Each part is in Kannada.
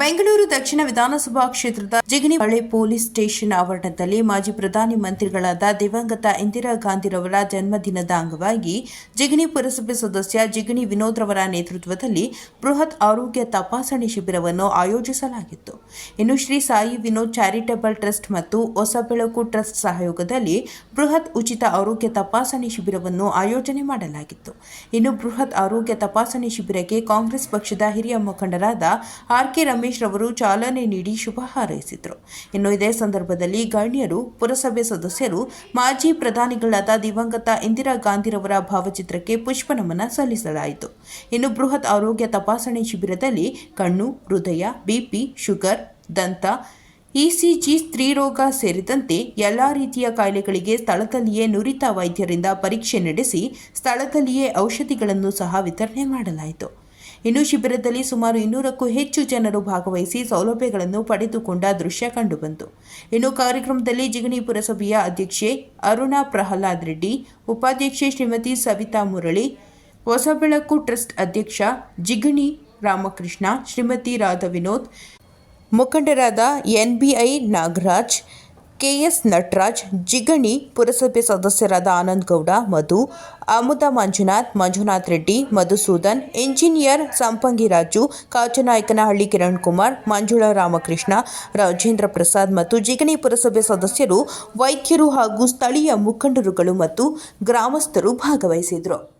ಬೆಂಗಳೂರು ದಕ್ಷಿಣ ವಿಧಾನಸಭಾ ಕ್ಷೇತ್ರದ ಜಿಗಣಿಬಾಳೆ ಪೊಲೀಸ್ ಸ್ಟೇಷನ್ ಆವರಣದಲ್ಲಿ ಮಾಜಿ ಪ್ರಧಾನಿ ಮಂತ್ರಿಗಳಾದ ದಿವಂಗತ ಇಂದಿರಾ ಗಾಂಧಿರವರ ಜನ್ಮದಿನದ ಅಂಗವಾಗಿ ಜಿಗಣಿ ಪುರಸಭೆ ಸದಸ್ಯ ಜಿಗಣಿ ವಿನೋದ್ ರವರ ನೇತೃತ್ವದಲ್ಲಿ ಬೃಹತ್ ಆರೋಗ್ಯ ತಪಾಸಣೆ ಶಿಬಿರವನ್ನು ಆಯೋಜಿಸಲಾಗಿತ್ತು. ಇನ್ನು ಶ್ರೀ ಸಾಯಿ ವಿನೋದ್ ಚಾರಿಟಬಲ್ ಟ್ರಸ್ಟ್ ಮತ್ತು ಹೊಸಬೆಳಕು ಟ್ರಸ್ಟ್ ಸಹಯೋಗದಲ್ಲಿ ಬೃಹತ್ ಉಚಿತ ಆರೋಗ್ಯ ತಪಾಸಣೆ ಶಿಬಿರವನ್ನು ಆಯೋಜನೆ ಮಾಡಲಾಗಿತ್ತು. ಇನ್ನು ಬೃಹತ್ ಆರೋಗ್ಯ ತಪಾಸಣೆ ಶಿಬಿರಕ್ಕೆ ಕಾಂಗ್ರೆಸ್ ಪಕ್ಷದ ಹಿರಿಯ ಮುಖಂಡರಾದ ಆರ್ ಕೆ ರಮೇಶ್ ರವರು ಚಾಲನೆ ನೀಡಿ ಶುಭ ಹಾರೈಸಿದರು. ಇನ್ನು ಇದೇ ಸಂದರ್ಭದಲ್ಲಿ ಗಣ್ಯರು, ಪುರಸಭೆ ಸದಸ್ಯರು, ಮಾಜಿ ಪ್ರಧಾನಿಗಳಾದ ದಿವಂಗತ ಇಂದಿರಾ ಗಾಂಧಿರವರ ಭಾವಚಿತ್ರಕ್ಕೆ ಪುಷ್ಪ ನಮನ ಸಲ್ಲಿಸಲಾಯಿತು. ಇನ್ನು ಬೃಹತ್ ಆರೋಗ್ಯ ತಪಾಸಣೆ ಶಿಬಿರದಲ್ಲಿ ಕಣ್ಣು, ಹೃದಯ ಬಿಪಿ ಶುಗರ್, ದಂತ ಇಸಿಜಿ ಸ್ತ್ರೀರೋಗ ಸೇರಿದಂತೆ ಎಲ್ಲ ರೀತಿಯ ಕಾಯಿಲೆಗಳಿಗೆ ಸ್ಥಳದಲ್ಲಿಯೇ ನುರಿತ ವೈದ್ಯರಿಂದ ಪರೀಕ್ಷೆ ನಡೆಸಿ ಸ್ಥಳದಲ್ಲಿಯೇ ಔಷಧಿಗಳನ್ನು ಸಹ ವಿತರಣೆ ಮಾಡಲಾಯಿತು. ಇನ್ನು ಶಿಬಿರದಲ್ಲಿ ಸುಮಾರು ಇನ್ನೂರಕ್ಕೂ ಹೆಚ್ಚು ಜನರು ಭಾಗವಹಿಸಿ ಸೌಲಭ್ಯಗಳನ್ನು ಪಡೆದುಕೊಂಡ ದೃಶ್ಯ ಕಂಡುಬಂತು. ಇನ್ನು ಕಾರ್ಯಕ್ರಮದಲ್ಲಿ ಜಿಗಣಿ ಪುರಸಭೆಯ ಅಧ್ಯಕ್ಷೆ ಅರುಣಾ ಪ್ರಹ್ಲಾದ್ ರೆಡ್ಡಿ, ಉಪಾಧ್ಯಕ್ಷೆ ಶ್ರೀಮತಿ ಸವಿತಾ ಮುರಳಿ, ಹೊಸಬೆಳಕು ಟ್ರಸ್ಟ್ ಅಧ್ಯಕ್ಷ ಜಿಗಣಿ ರಾಮಕೃಷ್ಣ, ಶ್ರೀಮತಿ ರಾಧಾ ವಿನೋದ್, ಮುಖಂಡರಾದ ಎನ್ಬಿಐ ನಾಗರಾಜ್ ಕೆಎಸ್ ನಟರಾಜ್, ಜಿಗಣಿ ಪುರಸಭೆ ಸದಸ್ಯರಾದ ಆನಂದ್ ಗೌಡ, ಮಧು ಅಮುದ ಮಂಜುನಾಥ್ ಮಂಜುನಾಥ್ ರೆಡ್ಡಿ, ಮಧುಸೂದನ್ ಇಂಜಿನಿಯರ್ ಸಂಪಂಗಿ ರಾಜು, ಕಾಚನಾಯಕನಹಳ್ಳಿ ಕಿರಣ್ ಕುಮಾರ್, ಮಂಜುಳಾ ರಾಮಕೃಷ್ಣ, ರಾಜೇಂದ್ರ ಪ್ರಸಾದ್ ಮತ್ತು ಜಿಗಣಿ ಪುರಸಭೆ ಸದಸ್ಯರು ವೈದ್ಯರು ಹಾಗೂ ಸ್ಥಳೀಯ ಮುಖಂಡರುಗಳು ಮತ್ತು ಗ್ರಾಮಸ್ಥರು ಭಾಗವಹಿಸಿದರು.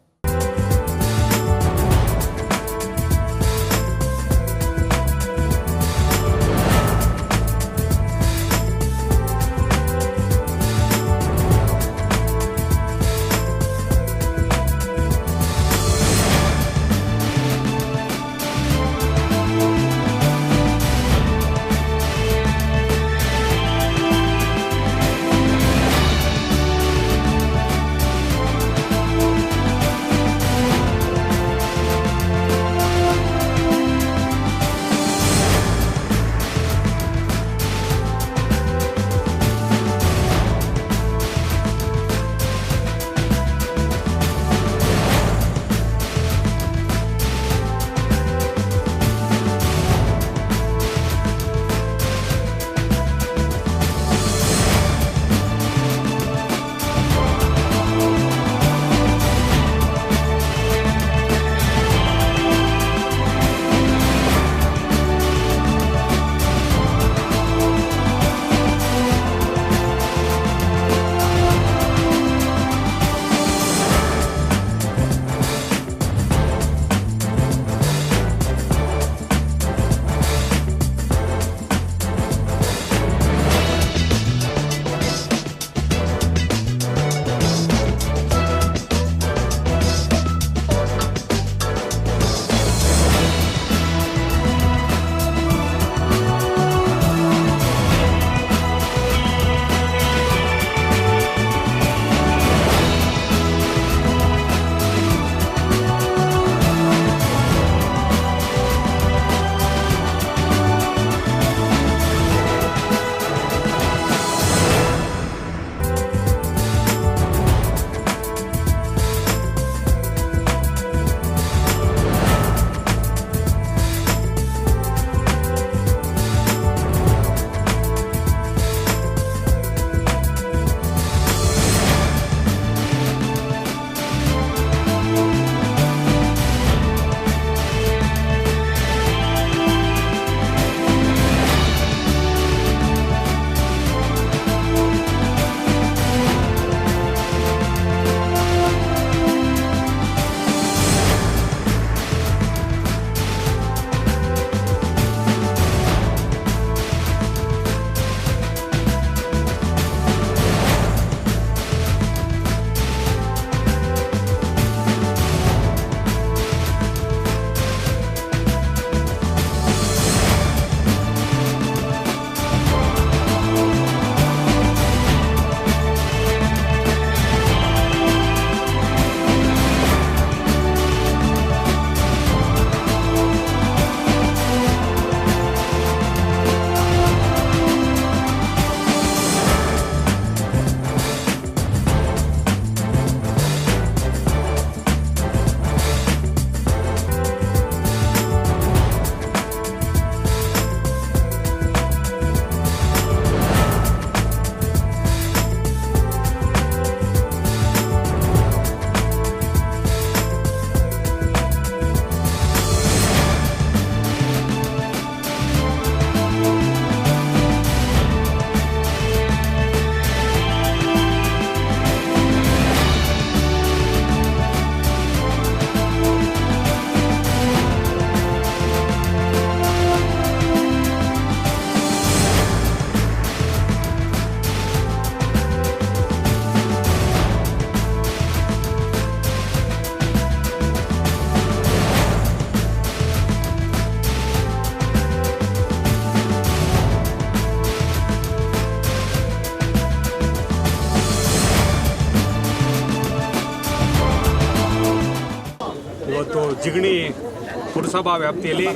ಪುರಸಭಾ ವ್ಯಾಪ್ತಿಯಲ್ಲಿ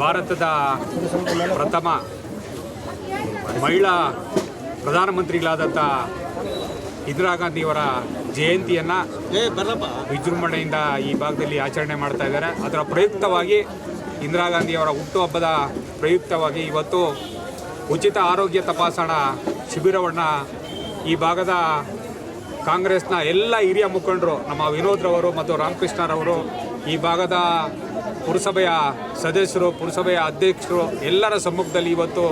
ಭಾರತದ ಪ್ರಥಮ ಮಹಿಳಾ ಪ್ರಧಾನಮಂತ್ರಿಗಳಾದಂಥ ಇಂದಿರಾ ಗಾಂಧಿಯವರ ಜಯಂತಿಯನ್ನು ವಿಜೃಂಭಣೆಯಿಂದ ಈ ಭಾಗದಲ್ಲಿ ಆಚರಣೆ ಮಾಡ್ತಾ ಇದ್ದಾರೆ. ಅದರ ಪ್ರಯುಕ್ತವಾಗಿ ಇಂದಿರಾ ಗಾಂಧಿಯವರ ಹುಟ್ಟುಹಬ್ಬದ ಪ್ರಯುಕ್ತವಾಗಿ ಇವತ್ತು ಉಚಿತ ಆರೋಗ್ಯ ತಪಾಸಣಾ ಶಿಬಿರವನ್ನು ಈ ಭಾಗದ ಕಾಂಗ್ರೆಸ್ನ ಎಲ್ಲ ಹಿರಿಯ ಮುಖಂಡರು ನಮ್ಮ ವಿನೋದ್ರವರು ಮತ್ತು ರಾಮಕೃಷ್ಣರವರು ಈ ಭಾಗದ ಪುರಸಭೆಯ ಸದಸ್ಯರು, ಪುರಸಭೆಯ ಅಧ್ಯಕ್ಷರು ಎಲ್ಲರ ಸಮ್ಮುಖದಲ್ಲಿ ಇವತ್ತು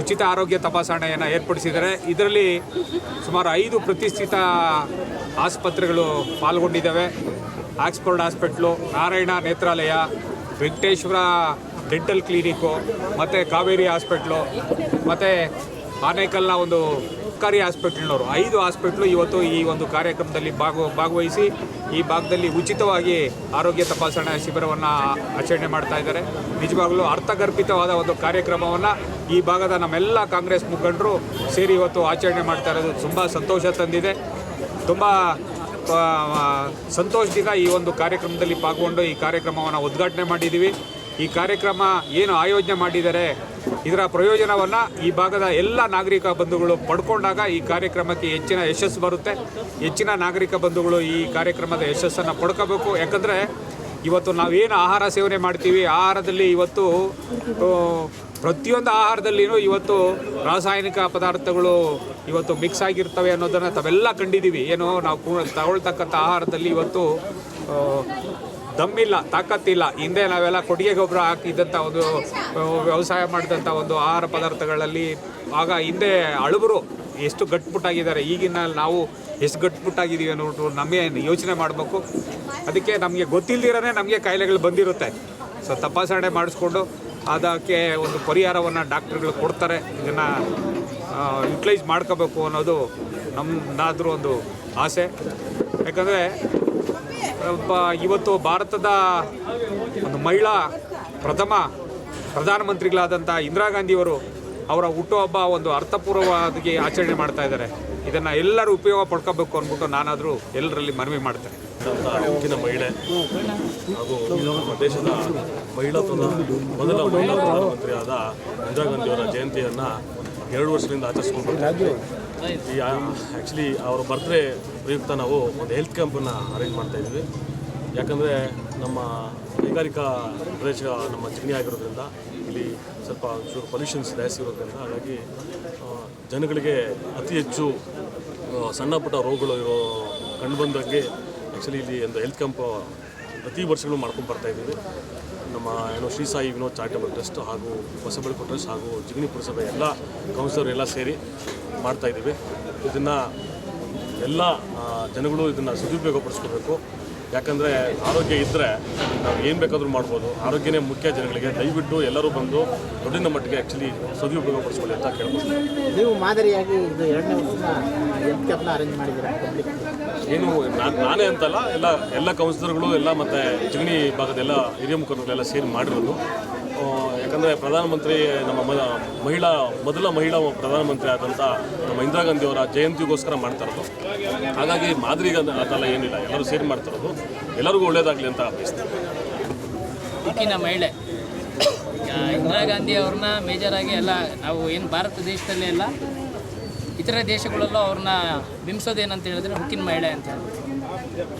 ಉಚಿತ ಆರೋಗ್ಯ ತಪಾಸಣೆಯನ್ನು ಏರ್ಪಡಿಸಿದ್ದಾರೆ. ಇದರಲ್ಲಿ ಸುಮಾರು ಐದು ಪ್ರತಿಷ್ಠಿತ ಆಸ್ಪತ್ರೆಗಳು ಪಾಲ್ಗೊಂಡಿದ್ದಾವೆ. Oxford hospital, Narayana Nethralaya, Venkateshwara dental clinic, ಮತ್ತು ಕಾವೇರಿ ಹಾಸ್ಪಿಟ್ಲು, ಮತ್ತು ಆನೇಕಲ್ನ ಒಂದು ಸರ್ಕಾರಿ ಹಾಸ್ಪಿಟ್ಲ್ನವರು, ಐದು ಹಾಸ್ಪಿಟ್ಲು ಇವತ್ತು ಈ ಒಂದು ಕಾರ್ಯಕ್ರಮದಲ್ಲಿ ಭಾಗವ, ಭಾಗವಹಿಸಿ ಈ ಭಾಗದಲ್ಲಿ ಉಚಿತವಾಗಿ ಆರೋಗ್ಯ ತಪಾಸಣಾ ಶಿಬಿರವನ್ನು ಆಚರಣೆ ಮಾಡ್ತಾ ಇದ್ದಾರೆ. ನಿಜವಾಗಲೂ ಅರ್ಥಗರ್ಭಿತವಾದ ಒಂದು ಕಾರ್ಯಕ್ರಮವನ್ನು ಈ ಭಾಗದ ನಮ್ಮೆಲ್ಲ ಕಾಂಗ್ರೆಸ್ ಮುಖಂಡರು ಸೇರಿ ಇವತ್ತು ಆಚರಣೆ ಮಾಡ್ತಾ ಇರೋದು ತುಂಬ ಸಂತೋಷ ತಂದಿದೆ. ತುಂಬ ಸಂತೋಷದಿಂದ ಈ ಒಂದು ಕಾರ್ಯಕ್ರಮದಲ್ಲಿ ಪಾಲ್ಗೊಂಡು ಈ ಕಾರ್ಯಕ್ರಮವನ್ನು ಉದ್ಘಾಟನೆ ಮಾಡಿದ್ದೀವಿ ಈ ಕಾರ್ಯಕ್ರಮ ಏನು ಆಯೋಜನೆ ಮಾಡಿದ್ದಾರೆ ಇದರ ಪ್ರಯೋಜನವನ್ನು ಈ ಭಾಗದ ಎಲ್ಲ ನಾಗರಿಕ ಬಂಧುಗಳು ಪಡ್ಕೊಂಡಾಗ ಈ ಕಾರ್ಯಕ್ರಮಕ್ಕೆ ಹೆಚ್ಚಿನ ಯಶಸ್ಸು ಬರುತ್ತೆ. ಹೆಚ್ಚಿನ ನಾಗರಿಕ ಬಂಧುಗಳು ಈ ಕಾರ್ಯಕ್ರಮದ ಯಶಸ್ಸನ್ನು ಪಡ್ಕೋಬೇಕು. ಯಾಕಂದರೆ ಇವತ್ತು ನಾವೇನು ಆಹಾರ ಸೇವನೆ ಮಾಡ್ತೀವಿ ಆಹಾರದಲ್ಲಿ ಇವತ್ತು ಪ್ರತಿಯೊಂದು ಆಹಾರದಲ್ಲಿನೂ ಇವತ್ತು ರಾಸಾಯನಿಕ ಪದಾರ್ಥಗಳು ಇವತ್ತು ಮಿಕ್ಸ್ ಆಗಿರ್ತವೆ ಅನ್ನೋದನ್ನು ತಾವೆಲ್ಲ ಕಂಡಿದ್ದೀವಿ. ಏನು ನಾವು ತಗೊಳ್ತಕ್ಕಂಥ ಆಹಾರದಲ್ಲಿ ಇವತ್ತು ದಮ್ಮಿಲ್ಲ, ತಾಕತ್ತಿಲ್ಲ. ಹಿಂದೆ ನಾವೆಲ್ಲ ಕೊಟ್ಟಿಗೆ ಗೊಬ್ಬರ ಹಾಕಿದ್ದಂಥ ಒಂದು ವ್ಯವಸಾಯ ಮಾಡಿದಂಥ ಒಂದು ಆಹಾರ ಪದಾರ್ಥಗಳಲ್ಲಿ ಆಗ ಹಿಂದೆ ಅಳುಬರು ಎಷ್ಟು ಗಟ್ಟುಪುಟ್ಟಾಗಿದ್ದಾರೆ ಈಗಿನ ನಾವು ಎಷ್ಟು ಗಟ್ಟುಪುಟ್ಟಾಗಿದ್ದೀವಿ ಅನ್ನೋದು ನಮಗೆ ಯೋಚನೆ ಮಾಡಬೇಕು. ಅದಕ್ಕೆ ನಮಗೆ ಗೊತ್ತಿಲ್ಲದಿರೇ ನಮಗೆ ಕಾಯಿಲೆಗಳು ಬಂದಿರುತ್ತೆ. ಸೊ, ತಪಾಸಣೆ ಮಾಡಿಸ್ಕೊಂಡು ಅದಕ್ಕೆ ಒಂದು ಪರಿಹಾರವನ್ನು ಡಾಕ್ಟ್ರುಗಳು ಕೊಡ್ತಾರೆ. ಇದನ್ನು ಯುಟಿಲೈಸ್ ಮಾಡ್ಕೋಬೇಕು ಅನ್ನೋದು ನಮ್ಮದಾದರೂ ಒಂದು ಆಸೆ. ಯಾಕಂದರೆ ಒಬ್ಬ ಇವತ್ತು ಭಾರತದ ಒಂದು ಮಹಿಳಾ ಪ್ರಥಮ ಪ್ರಧಾನಮಂತ್ರಿಗಳಾದಂಥ ಇಂದಿರಾ ಗಾಂಧಿಯವರು ಅವರ ಹುಟ್ಟುಹಬ್ಬ ಒಂದು ಅರ್ಥಪೂರ್ವವಾಗಿ ಆಚರಣೆ ಮಾಡ್ತಾ ಇದ್ದಾರೆ. ಇದನ್ನು ಎಲ್ಲರೂ ಉಪಯೋಗ ಪಡ್ಕೋಬೇಕು ಅಂದ್ಬಿಟ್ಟು ನಾನಾದರೂ ಎಲ್ಲರಲ್ಲಿ ಮನವಿ ಮಾಡ್ತೇನೆ. ಅಂತ ಮಹಿಳೆ ಹಾಗೂ ನಮ್ಮ ದೇಶದ ಮಹಿಳಾ ಮೊದಲ ಮಹಿಳಾ ಪ್ರಧಾನಮಂತ್ರಿಯಾದ ಇಂದಿರಾ ಗಾಂಧಿಯವರ ಜಯಂತಿಯನ್ನು ಎರಡು ವರ್ಷದಿಂದ ಆಚರಿಸ್ಕೊಂಡು ಆ್ಯಕ್ಚುಲಿ ಅವರ ಬರ್ತ್ಡೇ ಪ್ರಯುಕ್ತ ನಾವು ಒಂದು ಹೆಲ್ತ್ ಕ್ಯಾಂಪನ್ನು ಅರೇಂಜ್ ಮಾಡ್ತಾ ಇದ್ವಿ ಯಾಕಂದರೆ ನಮ್ಮ ಕೈಗಾರಿಕಾ ಪ್ರದೇಶ ನಮ್ಮ ಜಿಗಣಿ ಆಗಿರೋದ್ರಿಂದ ಇಲ್ಲಿ ಸ್ವಲ್ಪ ಚೂರು ಪೊಲ್ಯೂಷನ್ಸ್ ಜಾಸ್ತಿ ಇರೋದ್ರಿಂದ ಹಾಗಾಗಿ ಜನಗಳಿಗೆ ಅತಿ ಹೆಚ್ಚು ಸಣ್ಣ ಪುಟ್ಟ ರೋಗಗಳು ಇರೋ ಕಂಡುಬಂದಂಗೆ ಆ್ಯಕ್ಚುಲಿ ಇಲ್ಲಿ ಒಂದು ಹೆಲ್ತ್ ಕ್ಯಾಂಪ್ ಪ್ರತಿ ವರ್ಷಗಳು ಮಾಡ್ಕೊಂಡು ಬರ್ತಾ ಇದ್ದೀವಿ. ನಮ್ಮ ಏನು ಶ್ರೀ ಸಾಯಿ ವಿನೋದ್ ಚಾರಿಟಬಲ್ ಟ್ರಸ್ಟ್ ಹಾಗೂ ಹೊಸಬಳ್ಳಿ ಟ್ರಸ್ಟ್ ಹಾಗೂ ಜಿಗಣಿ ಪುರಸಭೆ ಎಲ್ಲ ಕೌನ್ಸಿಲರ್ ಎಲ್ಲ ಸೇರಿ ಮಾಡ್ತಾ ಇದ್ದೀವಿ. ಇದನ್ನು ಎಲ್ಲ ಜನಗಳು ಇದನ್ನು ಸದುಪಯೋಗಪಡಿಸ್ಕೋಬೇಕು. ಯಾಕಂದರೆ ಆರೋಗ್ಯ ಇದ್ದರೆ ನಾವು ಏನು ಬೇಕಾದರೂ ಮಾಡ್ಬೋದು. ಆರೋಗ್ಯನೇ ಮುಖ್ಯ ಜನಗಳಿಗೆ. ದಯವಿಟ್ಟು ಎಲ್ಲರೂ ಬಂದು ದುಡ್ಡಿನ ಮಟ್ಟಿಗೆ ಆ್ಯಕ್ಚುಲಿ ಸದುಪಯೋಗಪಡಿಸ್ಕೊಳ್ಳಿ ಅಂತ ಕೇಳ್ಬೋದು ನೀವು ಮಾದರಿಯಾಗಿ ಇದು ಎರಡನೇ ವರ್ಷ ಅರೇಂಜ್ ಮಾಡಿದ್ದೀರಾ ಏನು ನಾನು ನಾನೇ ಅಂತಲ್ಲ ಎಲ್ಲ ಎಲ್ಲ ಕೌನ್ಸಿಲರ್ಗಳು ಎಲ್ಲ ಮತ್ತು ಜಿಗಣಿ ಭಾಗದ ಎಲ್ಲ ಹಿರಿಯ ಮುಖಂಡರುಗಳೆಲ್ಲ ಸೇರಿ ಮಾಡಿರೋದು. ಯಾಕಂದರೆ ಪ್ರಧಾನಮಂತ್ರಿ ನಮ್ಮ ಮಹಿಳಾ, ಮೊದಲ ಮಹಿಳಾ ಪ್ರಧಾನಮಂತ್ರಿ ಆದಂಥ ನಮ್ಮ ಇಂದಿರಾ ಗಾಂಧಿಯವರ ಜಯಂತಿಗೋಸ್ಕರ ಮಾಡ್ತಾ ಇರೋದು. ಹಾಗಾಗಿ ಮಾದರಿ ಅದೆಲ್ಲ ಏನಿಲ್ಲ, ಎಲ್ಲರೂ ಸೇರಿ ಮಾಡ್ತಾ ಇರೋದು. ಎಲ್ಲರಿಗೂ ಒಳ್ಳೇದಾಗಲಿ ಅಂತ ಬಯಸ್ತೀನಿ ಉಕ್ಕಿನ ಮಹಿಳೆ ಇಂದಿರಾ ಗಾಂಧಿ ಅವ್ರನ್ನ ಮೇಜರಾಗಿ ಎಲ್ಲ ನಾವು ಏನು ಭಾರತ ದೇಶದಲ್ಲೇ ಎಲ್ಲ ಇತರ ದೇಶಗಳಲ್ಲೂ ಅವ್ರನ್ನ ಬಿಂಬಿಸೋದೇನಂತ ಹೇಳಿದ್ರೆ ಹುಕ್ಕಿನ ಮಹಿಳೆ ಅಂತ ಹೇಳಿ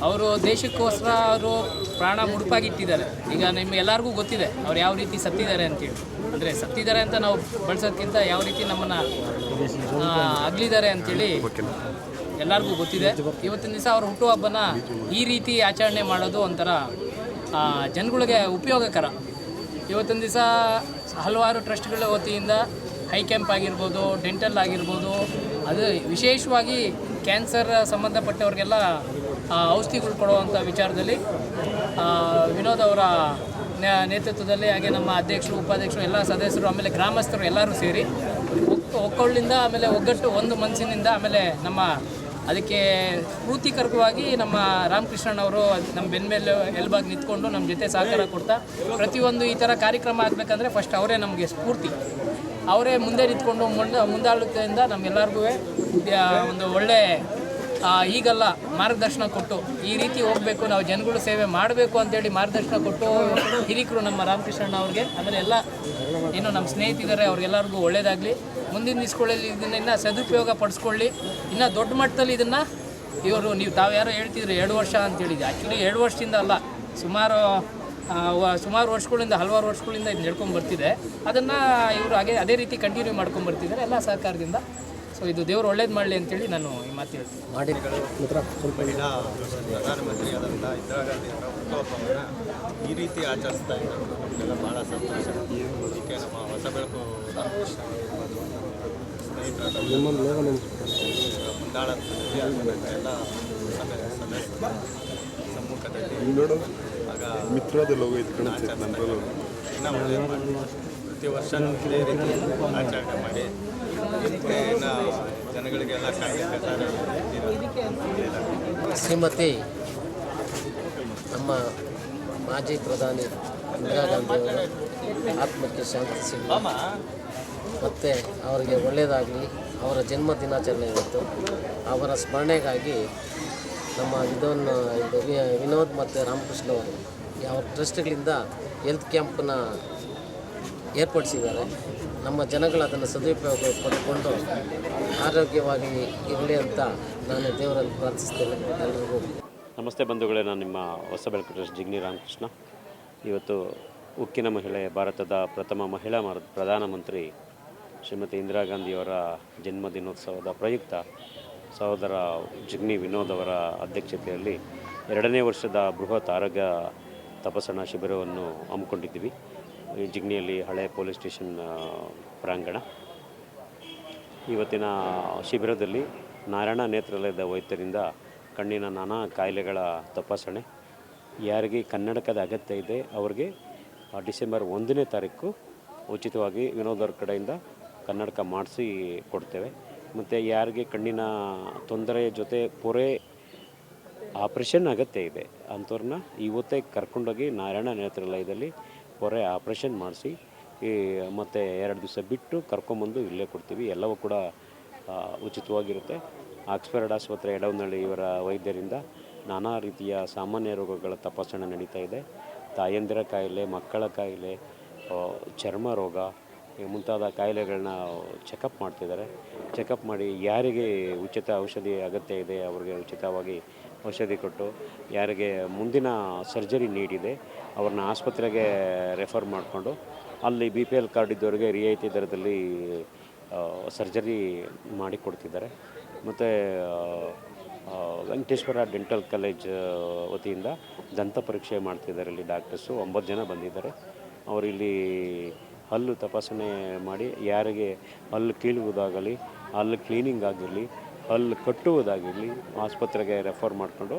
ಅವರು ದೇಶಕ್ಕೋಸ್ಕರ ಅವರು ಪ್ರಾಣ ಮುಡುಪಾಗಿಟ್ಟಿದ್ದಾರೆ. ಈಗ ನಿಮ್ಗೆ ಎಲ್ಲರಿಗೂ ಗೊತ್ತಿದೆ ಅವ್ರು ಯಾವ ರೀತಿ ಸತ್ತಿದ್ದಾರೆ ಅಂತೇಳಿ. ಅಂದರೆ ಸತ್ತಿದ್ದಾರೆ ಅಂತ ನಾವು ಬಳಸೋದಕ್ಕಿಂತ ಯಾವ ರೀತಿ ನಮ್ಮನ್ನು ಅಗಲಿದ್ದಾರೆ ಅಂತೇಳಿ ಎಲ್ಲರಿಗೂ ಗೊತ್ತಿದೆ. ಇವತ್ತಿನ ದಿವಸ ಅವ್ರ ಹುಟ್ಟುಹಬ್ಬನ ಈ ರೀತಿ ಆಚರಣೆ ಮಾಡೋದು ಒಂಥರ ಜನಗಳಿಗೆ ಉಪಯೋಗಕರ. ಇವತ್ತಿನ ದಿವಸ ಹಲವಾರು ಟ್ರಸ್ಟ್ಗಳ ವತಿಯಿಂದ ಹೈ ಕ್ಯಾಂಪ್ ಆಗಿರ್ಬೋದು, ಡೆಂಟಲ್ ಆಗಿರ್ಬೋದು, ಅದು ವಿಶೇಷವಾಗಿ ಕ್ಯಾನ್ಸರ್ ಸಂಬಂಧಪಟ್ಟವ್ರಿಗೆಲ್ಲ ಔಷಧಿಗಳು ಕೊಡುವಂಥ ವಿಚಾರದಲ್ಲಿ ವಿನೋದ್ ಅವರ ನೇತೃತ್ವದಲ್ಲಿ ಹಾಗೆ ನಮ್ಮ ಅಧ್ಯಕ್ಷರು, ಉಪಾಧ್ಯಕ್ಷರು, ಎಲ್ಲ ಸದಸ್ಯರು, ಆಮೇಲೆ ಗ್ರಾಮಸ್ಥರು ಎಲ್ಲರೂ ಸೇರಿ ಒಕ್- ಒಕ್ಕೊಳ್ಳಿಂದ ಆಮೇಲೆ ಒಗ್ಗಟ್ಟು ಒಂದು ಮನಸ್ಸಿನಿಂದ ಆಮೇಲೆ ನಮ್ಮ ಅದಕ್ಕೆ ಸ್ಫೂರ್ತಿಕರವಾಗಿ ನಮ್ಮ ರಾಮಕೃಷ್ಣನವರು ನಮ್ಮ ಬೆನ್ಮೇಲೆ ಎಲ್ಬಾಗಿ ನಿಂತ್ಕೊಂಡು ನಮ್ಮ ಜೊತೆ ಸಹಕಾರ ಕೊಡ್ತಾ ಪ್ರತಿಯೊಂದು ಈ ಥರ ಕಾರ್ಯಕ್ರಮ ಆಗಬೇಕಂದ್ರೆ ಫಸ್ಟ್ ಅವರೇ ನಮಗೆ ಸ್ಫೂರ್ತಿ. ಅವರೇ ಮುಂದೆ ನಿಂತ್ಕೊಂಡು ಮುಂದೆ ನಮ್ಗೆಲ್ಲರಿಗೂ ಒಂದು ಒಳ್ಳೆ ಈಗಲ್ಲ ಮಾರ್ಗದರ್ಶನ ಕೊಟ್ಟು ಈ ರೀತಿ ಹೋಗಬೇಕು, ನಾವು ಜನಗಳು ಸೇವೆ ಮಾಡಬೇಕು ಅಂತೇಳಿ ಮಾರ್ಗದರ್ಶನ ಕೊಟ್ಟು ಹಿರಿಕರು ನಮ್ಮ ರಾಮಕೃಷ್ಣಣ್ಣ ಅವ್ರಿಗೆ ಆಮೇಲೆ ಎಲ್ಲ ಏನು ನಮ್ಮ ಸ್ನೇಹಿತಿದ್ದಾರೆ ಅವ್ರಿಗೆಲ್ಲರಿಗೂ ಒಳ್ಳೇದಾಗಲಿ. ಮುಂದಿನ ದಿಸ್ಗಳಲ್ಲಿ ಇದನ್ನ ಇನ್ನೂ ಸದುಪಯೋಗ ಪಡಿಸ್ಕೊಳ್ಳಿ. ಇನ್ನೂ ದೊಡ್ಡ ಮಟ್ಟದಲ್ಲಿ ಇದನ್ನು ಇವರು ನೀವು ತಾವು ಯಾರೋ ಹೇಳ್ತಿದ್ರು ಎರಡು ವರ್ಷ ಅಂತೇಳಿದ್ದೆ ಆ್ಯಕ್ಚುಲಿ ಎರಡು ವರ್ಷದಿಂದ ಅಲ್ಲ, ಸುಮಾರು ಸುಮಾರು ವರ್ಷಗಳಿಂದ, ಹಲವಾರು ವರ್ಷಗಳಿಂದ ಇದು ನಡ್ಕೊಂಡು ಬರ್ತಿದೆ. ಅದನ್ನು ಇವರು ಹಾಗೆ ಅದೇ ರೀತಿ ಕಂಟಿನ್ಯೂ ಮಾಡ್ಕೊಂಡು ಬರ್ತಿದ್ದಾರೆ, ಎಲ್ಲ ಸಹಕಾರದಿಂದ. ಸೊ ಇದು ದೇವರು ಒಳ್ಳೇದು ಮಾಡಲಿ ಅಂತೇಳಿ ನಾನು ಈ ಮಾತು ಹೇಳ್ತೀನಿ ಮಹಿಳಾ ಪ್ರಧಾನಮಂತ್ರಿ ಆದಂಥ ಇಂದಿರಾ ಗಾಂಧಿ ಅವರ ಹುಟ್ಟುಹಬ್ಬವನ್ನು ಈ ರೀತಿ ಆಚರಿಸ್ತಾ ಇದ್ದಾರೆ. ನಮಗೆಲ್ಲ ಭಾಳ ಸಂತೋಷ. ಅದಕ್ಕೆ ನಮ್ಮ ಹೊಸ ಬೆಳಕು ಮುಂದಾಳ ಎಲ್ಲ ಸಮ್ಮುಖದಲ್ಲಿ ಆಗ ಮಿತ್ರದ ಲೋಗೋ ಮಾಡಿ ಪ್ರತಿ ವರ್ಷ ಇದೇ ರೀತಿ ಆಚರಣೆ ಮಾಡಿ ಇನ್ನು ಜನಗಳಿಗೆಲ್ಲ ಶ್ರೀಮತಿ ನಮ್ಮ ಮಾಜಿ ಪ್ರಧಾನಿ ಇಂದಿರಾ ಗಾಂಧಿಯವರ ಆತ್ಮಕ್ಕೆ ಶಾಂತಿ ಸಿಗಲಿ. ಮತ್ತು ಅವರಿಗೆ ಒಳ್ಳೆಯದಾಗಲಿ ಅವರ ಜನ್ಮ ದಿನಾಚರಣೆ ಇವತ್ತು. ಅವರ ಸ್ಮರಣೆಗಾಗಿ ನಮ್ಮ ವಿದೋನ್ ಇದು ವಿನೋದ್ ಮತ್ತು ರಾಮಕೃಷ್ಣ ಅವರು ಯಾವ ಟ್ರಸ್ಟ್ಗಳಿಂದ ಹೆಲ್ತ್ ಕ್ಯಾಂಪನ್ನ ಏರ್ಪಡಿಸಿದ್ದಾರೆ. ನಮ್ಮ ಜನಗಳು ಅದನ್ನು ಸದುಪಯೋಗ ಪಡೆದುಕೊಂಡು ಆರೋಗ್ಯವಾಗಿ ಇರಲಿ ಅಂತ ನಾನು ದೇವರಲ್ಲಿ ಪ್ರಾರ್ಥಿಸ್ತೇನೆ ಎಲ್ಲರಿಗೂ ನಮಸ್ತೆ ಬಂಧುಗಳೇ, ನಾನು ನಿಮ್ಮ ಹೊಸ ಬೆಳಕು ಜಿಗ್ನಿ ರಾಮಕೃಷ್ಣ. ಇವತ್ತು ಉಕ್ಕಿನ ಮಹಿಳೆ, ಭಾರತದ ಪ್ರಥಮ ಮಹಿಳಾ ಪ್ರಧಾನಮಂತ್ರಿ ಶ್ರೀಮತಿ ಇಂದಿರಾ ಗಾಂಧಿಯವರ ಜನ್ಮ ದಿನೋತ್ಸವದ ಪ್ರಯುಕ್ತ ಸಹೋದರ ಜಿಗ್ನಿ ವಿನೋದ್ ಅವರ ಅಧ್ಯಕ್ಷತೆಯಲ್ಲಿ ಎರಡನೇ ವರ್ಷದ ಬೃಹತ್ ಆರೋಗ್ಯ ತಪಾಸಣಾ ಶಿಬಿರವನ್ನು ಹಮ್ಮಿಕೊಂಡಿದ್ದೀವಿ. ಜಿಗ್ನಿಯಲ್ಲಿ ಹಳೆ ಪೊಲೀಸ್ ಸ್ಟೇಷನ್ ಪ್ರಾಂಗಣ. ಇವತ್ತಿನ ಶಿಬಿರದಲ್ಲಿ ನಾರಾಯಣ ನೇತ್ರಾಲಯದ ವೈದ್ಯರಿಂದ ಕಣ್ಣಿನ ನಾನಾ ಕಾಯಿಲೆಗಳ ತಪಾಸಣೆ. ಯಾರಿಗೆ ಕನ್ನಡಕದ ಅಗತ್ಯ ಇದೆ, ಅವರಿಗೆ ಡಿಸೆಂಬರ್ ಒಂದನೇ ತಾರೀಕು ಉಚಿತವಾಗಿ ವಿನೋದರ ಕಡೆಯಿಂದ ಕನ್ನಡಕ ಮಾಡಿಸಿ ಕೊಡ್ತೇವೆ. ಮತ್ತು ಯಾರಿಗೆ ಕಣ್ಣಿನ ತೊಂದರೆ ಜೊತೆ ಪೊರೆ ಆಪ್ರೇಷನ್ ಅಗತ್ಯ ಇದೆ, ಅಂಥವ್ರನ್ನ ಇವತ್ತೇ ಕರ್ಕೊಂಡೋಗಿ ನಾರಾಯಣ ನೇತ್ರಾಲಯದಲ್ಲಿ ಹೊರೆ ಆಪ್ರೇಷನ್ ಮಾಡಿಸಿ, ಈ ಮತ್ತು ಎರಡು ದಿವಸ ಬಿಟ್ಟು ಕರ್ಕೊಂಬಂದು ಇಲ್ಲೇ ಕೊಡ್ತೀವಿ. ಎಲ್ಲವೂ ಕೂಡ ಉಚಿತವಾಗಿರುತ್ತೆ. ಆಕ್ಸ್ಫರ್ಡ್ ಆಸ್ಪತ್ರೆ ಎಡವನಹಳ್ಳಿ ಇವರ ವೈದ್ಯರಿಂದ ನಾನಾ ರೀತಿಯ ಸಾಮಾನ್ಯ ರೋಗಗಳ ತಪಾಸಣೆ ನಡೀತಾ ಇದೆ. ತಾಯಂದಿರ ಕಾಯಿಲೆ, ಮಕ್ಕಳ ಕಾಯಿಲೆ ಚರ್ಮ ರೋಗ ಮುಂತಾದ ಕಾಯಿಲೆಗಳನ್ನ ಚೆಕಪ್ ಮಾಡ್ತಿದ್ದಾರೆ. ಚೆಕಪ್ ಮಾಡಿ ಯಾರಿಗೆ ಉಚಿತ ಔಷಧಿ ಅಗತ್ಯ ಇದೆ, ಅವರಿಗೆ ಉಚಿತವಾಗಿ ಔಷಧಿ ಕೊಟ್ಟು ಯಾರಿಗೆ ಮುಂದಿನ ಸರ್ಜರಿ ನೀಡಿದೆ, ಅವ್ರನ್ನ ಆಸ್ಪತ್ರೆಗೆ ರೆಫರ್ ಮಾಡಿಕೊಂಡು ಅಲ್ಲಿ ಬಿ ಪಿ ಎಲ್ ಕಾರ್ಡ್ ಇದ್ದವರಿಗೆ ರಿಯಾಯಿತಿ ದರದಲ್ಲಿ ಸರ್ಜರಿ ಮಾಡಿಕೊಡ್ತಿದ್ದಾರೆ ಮತ್ತು ವೆಂಕಟೇಶ್ವರ ಡೆಂಟಲ್ ಕಾಲೇಜ್ ವತಿಯಿಂದ ದಂತ ಪರೀಕ್ಷೆ ಮಾಡ್ತಿದ್ದಾರೆ ಇಲ್ಲಿ ಡಾಕ್ಟರ್ಸು. ಒಂಬತ್ತು ಜನ ಬಂದಿದ್ದಾರೆ. ಅವರು ಇಲ್ಲಿ ಹಲ್ಲು ತಪಾಸಣೆ ಮಾಡಿ, ಯಾರಿಗೆ ಹಲ್ಲು ಕೀಳುವುದಾಗಲಿ, ಹಲ್ಲು ಕ್ಲೀನಿಂಗ್ ಆಗಿರಲಿ ಹಲ್ಲು ಕಟ್ಟುವುದಾಗಿರಲಿ, ಆಸ್ಪತ್ರೆಗೆ ರೆಫರ್ ಮಾಡಿಕೊಂಡು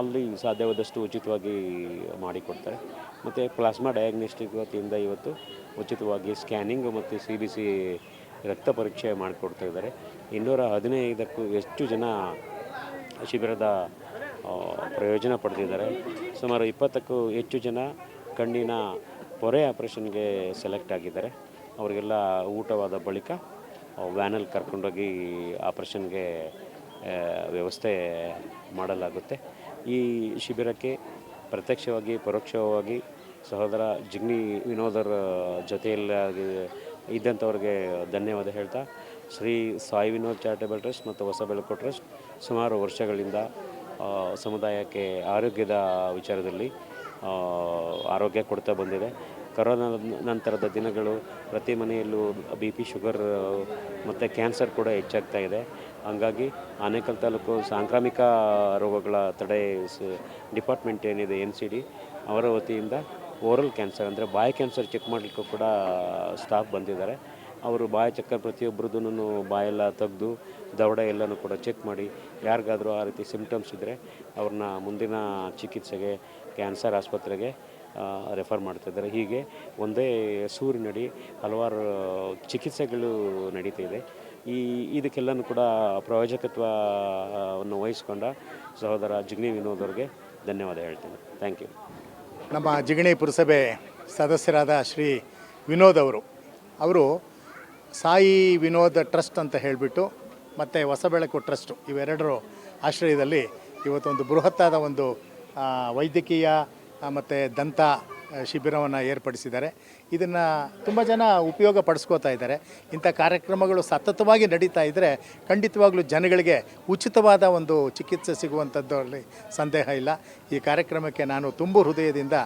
ಅಲ್ಲಿ ಸಾಧ್ಯವಾದಷ್ಟು ಉಚಿತವಾಗಿ ಮಾಡಿಕೊಡ್ತಾರೆ. ಮತ್ತು ಪ್ಲಾಸ್ಮಾ ಡಯಾಗ್ನೋಸ್ಟಿಕ್ ವತಿಯಿಂದ ಇವತ್ತು ಉಚಿತವಾಗಿ ಸ್ಕ್ಯಾನಿಂಗ್ ಮತ್ತು ಸಿ ಬಿ ಸಿ ರಕ್ತ ಪರೀಕ್ಷೆ ಮಾಡಿಕೊಡ್ತಾ ಇದ್ದಾರೆ. ಇನ್ನೂರ ಹದಿನೈದಕ್ಕೂ ಹೆಚ್ಚು ಜನ ಶಿಬಿರದ ಪ್ರಯೋಜನ ಪಡೆದಿದ್ದಾರೆ. ಸುಮಾರು ಇಪ್ಪತ್ತಕ್ಕೂ ಹೆಚ್ಚು ಜನ ಕಣ್ಣಿನ ಪೊರೆ ಆಪರೇಷನ್ಗೆ ಸೆಲೆಕ್ಟ್ ಆಗಿದ್ದಾರೆ. ಅವರಿಗೆಲ್ಲ ಊಟವಾದ ಬಳಿಕ ವ್ಯಾನಲ್ಲಿ ಕರ್ಕೊಂಡೋಗಿ ಆಪ್ರೇಷನ್ಗೆ ವ್ಯವಸ್ಥೆ ಮಾಡಲಾಗುತ್ತೆ. ಈ ಶಿಬಿರಕ್ಕೆ ಪ್ರತ್ಯಕ್ಷವಾಗಿ, ಪರೋಕ್ಷವಾಗಿ ಸಹೋದರ ಜಿಗ್ನಿ ವಿನೋದರ ಜೊತೆಯಲ್ಲಿ ಇದ್ದಂಥವ್ರಿಗೆ ಧನ್ಯವಾದ ಹೇಳ್ತಾ, ಶ್ರೀ ಸಾಯಿ ವಿನೋದ್ ಚಾರಿಟೇಬಲ್ ಟ್ರಸ್ಟ್ ಮತ್ತು ಹೊಸ ಬೆಳಕು ಟ್ರಸ್ಟ್ ಸುಮಾರು ವರ್ಷಗಳಿಂದ ಸಮುದಾಯಕ್ಕೆ ಆರೋಗ್ಯದ ವಿಚಾರದಲ್ಲಿ ಆರೋಗ್ಯ ಕೊಡ್ತಾ ಬಂದಿದೆ. ಕರೋನಾ ನಂತರದ ದಿನಗಳು ಪ್ರತಿ ಮನೆಯಲ್ಲೂ ಬಿ ಪಿ ಶುಗರ್, ಮತ್ತು ಕ್ಯಾನ್ಸರ್ ಕೂಡ ಹೆಚ್ಚಾಗ್ತಾ ಇದೆ. ಹಾಗಾಗಿ ಆನೇಕಲ್ ತಾಲೂಕು ಸಾಂಕ್ರಾಮಿಕ ರೋಗಗಳ ತಡೆ ಡಿಪಾರ್ಟ್ಮೆಂಟ್ ಏನಿದೆ ಎನ್ ಸಿ ಡಿ, ಅವರ ವತಿಯಿಂದ ಓರಲ್ ಕ್ಯಾನ್ಸರ್ ಅಂದರೆ ಬಾಯಿ ಕ್ಯಾನ್ಸರ್ ಚೆಕ್ ಮಾಡಲಿಕ್ಕೂ ಕೂಡ ಸ್ಟಾಫ್ ಬಂದಿದ್ದಾರೆ. ಅವರು ಬಾಯಿ ಚೆಕ್ಕ ಪ್ರತಿಯೊಬ್ಬರದೂ ಬಾಯೆಲ್ಲ ತೆಗೆದು ದವಡ ಎಲ್ಲನೂ ಕೂಡ ಚೆಕ್ ಮಾಡಿ ಯಾರಿಗಾದರೂ ಆ ರೀತಿ ಸಿಮ್ಟಮ್ಸ್ ಇದ್ದರೆ ಅವ್ರನ್ನ ಮುಂದಿನ ಚಿಕಿತ್ಸೆಗೆ, ಕ್ಯಾನ್ಸರ್ ಆಸ್ಪತ್ರೆಗೆ ರೆಫರ್ ಮಾಡ್ತಿದ್ದಾರೆ ಹೀಗೆ ಒಂದೇ ಸೂರಿನಡಿ ಹಲವಾರು ಚಿಕಿತ್ಸೆಗಳು ನಡೀತಾ ಇದೆ. ಈ, ಇದಕ್ಕೆಲ್ಲನೂ ಕೂಡ ಪ್ರಯೋಜಕತ್ವವನ್ನು ವಹಿಸಿಕೊಂಡ ಸಹೋದರ ಜಿಗ್ನಿ ವಿನೋದ್ ಅವ್ರಿಗೆ ಧನ್ಯವಾದ ಹೇಳ್ತೀನಿ. ಥ್ಯಾಂಕ್ ಯು ನಮ್ಮ ಜಿಗಣಿ ಪುರಸಭೆ ಸದಸ್ಯರಾದ ಶ್ರೀ ವಿನೋದ್ ಅವರು. ಅವರು ಸಾಯಿ ವಿನೋದ್ ಟ್ರಸ್ಟ್ ಅಂತ ಹೇಳಿಬಿಟ್ಟು, ಮತ್ತು ಹೊಸ ಬೆಳಕು ಟ್ರಸ್ಟು ಇವೆರಡರ ಆಶ್ರಯದಲ್ಲಿ ಇವತ್ತೊಂದು ಬೃಹತ್ತಾದ ಒಂದು ವೈದ್ಯಕೀಯ ಮತ್ತು ದಂತ ಶಿಬಿರವನ್ನು ಏರ್ಪಡಿಸಿದ್ದಾರೆ. ಇದನ್ನು ತುಂಬ ಜನ ಉಪಯೋಗ ಪಡಿಸ್ಕೋತಾ ಇದ್ದಾರೆ. ಇಂಥ ಕಾರ್ಯಕ್ರಮಗಳು ಸತತವಾಗಿ ನಡೀತಾ ಇದ್ದರೆ ಖಂಡಿತವಾಗ್ಲೂ ಜನಗಳಿಗೆ ಉಚಿತವಾದ ಒಂದು ಚಿಕಿತ್ಸೆ ಸಿಗುವಂಥದ್ದಲ್ಲಿ ಸಂದೇಹ ಇಲ್ಲ. ಈ ಕಾರ್ಯಕ್ರಮಕ್ಕೆ ನಾನು ತುಂಬ ಹೃದಯದಿಂದ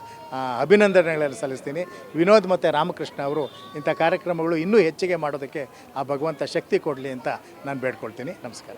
ಅಭಿನಂದನೆಗಳನ್ನು ಸಲ್ಲಿಸ್ತೀನಿ. ವಿನೋದ್ ಮತ್ತು ರಾಮಕೃಷ್ಣ ಅವರು ಇಂಥ ಕಾರ್ಯಕ್ರಮಗಳು ಇನ್ನೂ ಹೆಚ್ಚಿಗೆ ಮಾಡೋದಕ್ಕೆ ಆ ಭಗವಂತ ಶಕ್ತಿ ಕೊಡಲಿ ಅಂತ ನಾನು ಬೇಡ್ಕೊಳ್ತೀನಿ. ನಮಸ್ಕಾರ.